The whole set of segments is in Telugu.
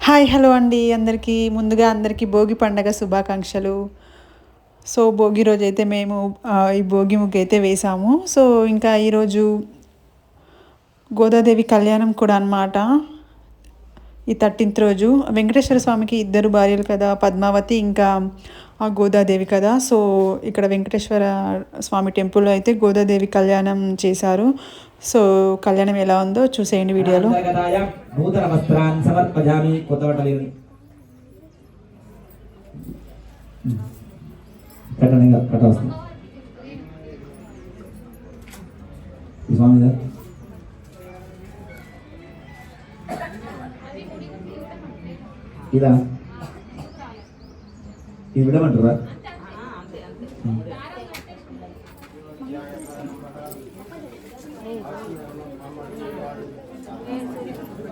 హాయ్ హలో అండి. అందరికీ ముందుగా అందరికీ భోగి పండగ శుభాకాంక్షలు. సో భోగి రోజు అయితే మేము ఈ భోగి ముగ్గు అయితే వేసాము. సో ఇంకా ఈరోజు గోదాదేవి కళ్యాణం కూడా అన్నమాట. ఈ థర్టీన్త్ రోజు వెంకటేశ్వర స్వామికి ఇద్దరు భార్యలు కదా పద్మావతి ఇంకా ఆ గోదాదేవి కదా. సో ఇక్కడ వెంకటేశ్వర స్వామి టెంపుల్లో అయితే గోదాదేవి కళ్యాణం చేశారు. సో కళ్యాణం ఎలా ఉందో చూసేయండి వీడియోలో. అంతర్గతాయ నూతన వస్త్రాన్ సమర్పజామి కొత్త బట్టలు కట్టండి ఇంకా కట్ట వస్తుంది ఈ స్వామి గారు. ఇదా? ఇది విడమంటారా?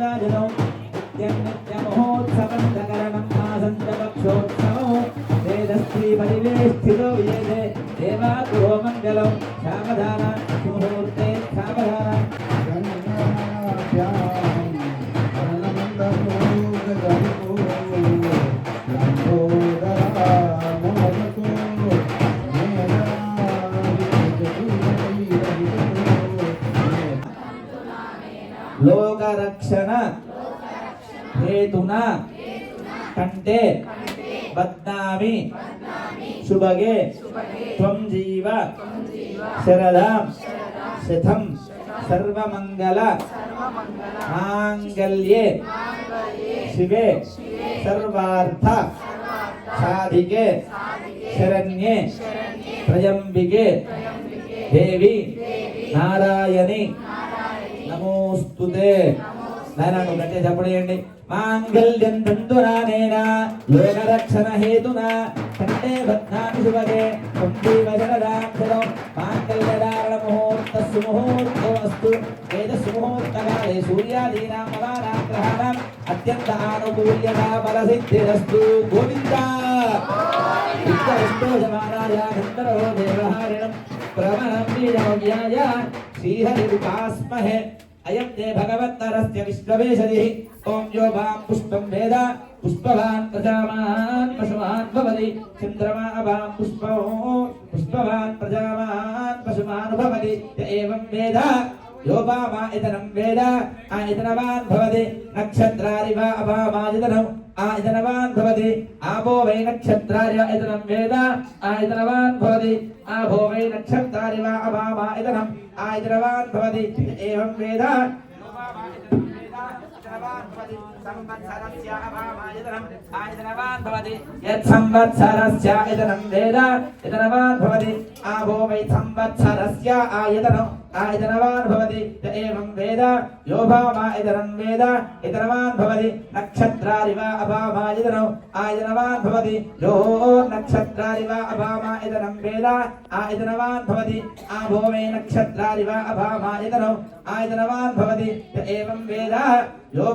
భాగ్యానుసంధాజనౌ నిత్యం నిత్యమహోత్సవం దకరణం ఆసంతపక్షోత్సవో వేదశ్రీ పరివేష్టితో వేదే మంగళం సావధాన సుముహూర్తే సావధాన హేతున కంటే బద్నామి శుభగే త్వం జీవ శరదాం శతం సర్వమంగళ మాంగళ్యే శివే సర్వార్థ సాధికే శరణ్యే త్రయంబికే దేవి నారాయణి నమోస్తుతే నాయన నువ్వు గట్టిగా చెప్పడేయండి. మాంగళ్యం తంతురానేనా తంతురానేన లోకరక్షణ హేతున కంటే బద్నామి శుభగే కుంభీవ శరదాక్షరం మాంగళ్యధారణ ముహూర్త సుముహూర్తమస్తు వేద సుముహూర్తకాలే సూర్యాదీనా నవానాగ్రహాణం అత్యంత ఆనుకూల్యత బలసిద్ధిరస్తు గోవింద! ఇష్టో జమానాయ గంధర్వ దేవహారిణం ప్రవణం శ్రీహరి ఉపాస్మహే అయం తే భగవత్తరస్య విశ్వవేశది ఓం యో పుష్పం వేద పుష్పవాన్ ప్రజామాన్ పశుమాన్ భవతి చంద్రమా వాం పుష్పో పుష్పవాన్ ప్రజామాన్ పశుమాన్ భవతి ఏవం వేద యోపామాయతనం వేద ఆ ఆయతనవాన్ భవతి నక్షత్రారి వా అభామా నక్షత్రారివ ఆ ఆయతనవాన్ భవతి ఆపో వై నక్షత్రారివ ఆయతనం వేద ఆ ఆయతనవాన్ భవతి ఆ ఆభో వై నక్షత్రారివ అపామాయతనం आयद्रवान् भवति। एवं वेद आयतनवान् भवति संवत्सरस्य अभामायतनम् आयतनवान् भवति यत् संवत्सरस्य इदनं वेद इदनवान् भवति आभो वै संवत्सरस्य आयतनम् आयतनवान् भवति य एवं वेद यो भामा इदनं वेद इदनवान् भवति नक्षत्रारि वा अभामा इदनौ आयतनवान् भवति यो नक्षत्रारि वा अभामा इदनं वेद आयतनवान् भवति आभो वै नक्षत्रारि वा अभामा इदनौ आयतनवान् भवति य एवं वेद यो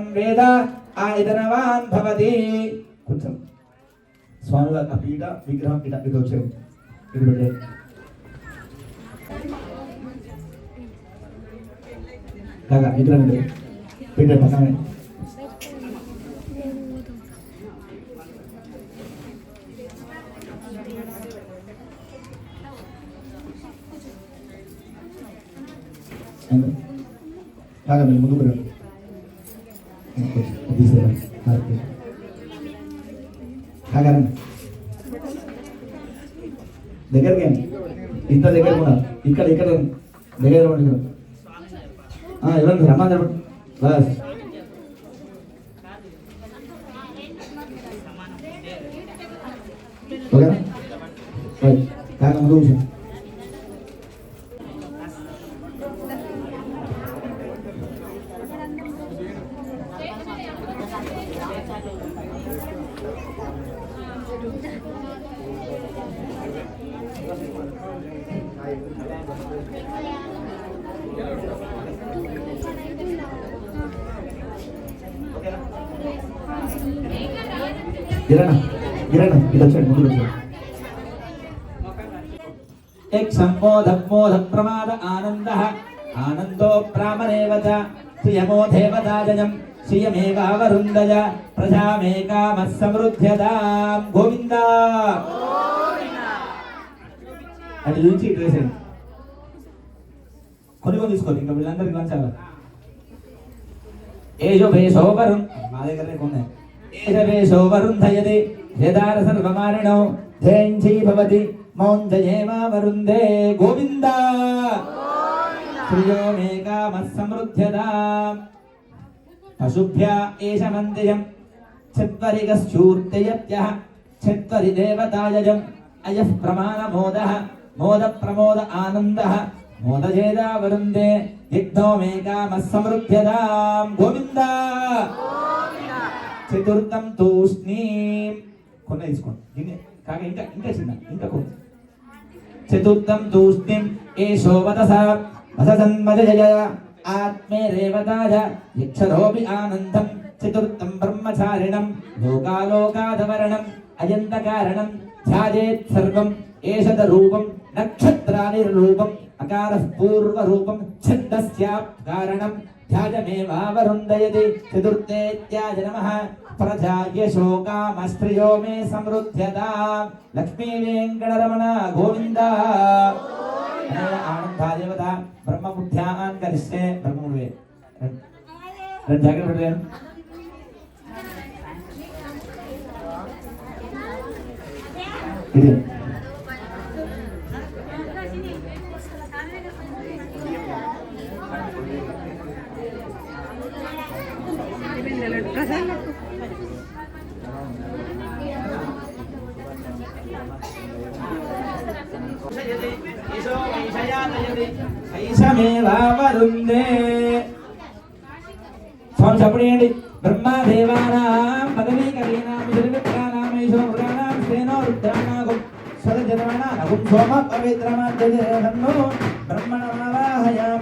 ఆయుధనం వేద ఆయుధనవాన్ భవతి. కొంచెం స్వామి వారి ఆ పీఠ విగ్రహం పీఠ ఇది వచ్చాము ఇది కాగా విగ్రహం పీఠ పక్కనే. కాగా మీరు ముందుకు రండి. దగ్గరికి రండి. ఇంత దగ్గర కూడా. ఇక్కడ ఇక్కడ దగ్గర రండి, ఇక్కడ ఆ, ఇవ్వండి రమ్మని చెప్పండి బస్. ఓకేనా? రైట్. గిరణ గిరణ ఇలా వచ్చాడు ముందు ఎక్ సంబోధ మోధ ప్రమాద ఆనంద ఆనందో ప్రామరేవత ప్రియమో దేవతాజయం శ్రియమేకావరుందయ ప్రజామేకామస్సమృద్ధ్యతాం గోవింద అది చూసి ఇటు వేసేయండి కొనుగోలు తీసుకోండి ఇంకా వీళ్ళందరికీ లంచాలి. ఏజో భేషో వరుణ్ మా దగ్గరనే కొన్నాయి ఏజ భేషో యదార సర్వమారిణో భవతి పశుభ్య ఏష మందిరం. చత్వరిగశ్చూర్తయత్యః చత్వరి దేవతాయజం అయః ప్రమాణమోదः. మోద ప్రమోద ఆనందः. మోదజేదా వరుందే దిగ్ధో మే కామः సమృద్ధ్యదాం గోవింద! చతుర్థం తూష్ణీం. కొన్న తీసుకోండి. దీన్ని కాక ఇంకా ఇంకా చిన్న ఇంకా కొన్ని చతుర్థం తూష్ణీం. ఏ వదస. వస సన్మజయ రేవతాయ యక్షరోపి ఆనందం చతుర్థం బ్రహ్మచారిణం లోకాలోకాధవరణం లోకాలోకాదవరణం అయంతకారణం ధ్యాయేత్ సర్వం ఏషద రూపం నక్షత్రానిర్రూపం అకార పూర్వ రూపం అకార కారణం ఛందస్యాకారణం ధ్యాజమేవావరుందయతి చతుర్థేత్యాజ నమః ప్రజాయ శోకామస్త్రియో మే సమృద్ధ్యత లక్ష్మీ వెంకటరమణ గోవిందా రెండు జాగ్రత్త పెట్టలేను ఇది ఐషమేవావరుందే స్వామి చెప్పడేయండి బ్రహ్మదేవానాం పదవీ కవీనాం దుర్విప్రాణామేషో పురాణాం శ్రేణో రుద్రాణాగం సోమ బ్రహ్మణమావాహయామి.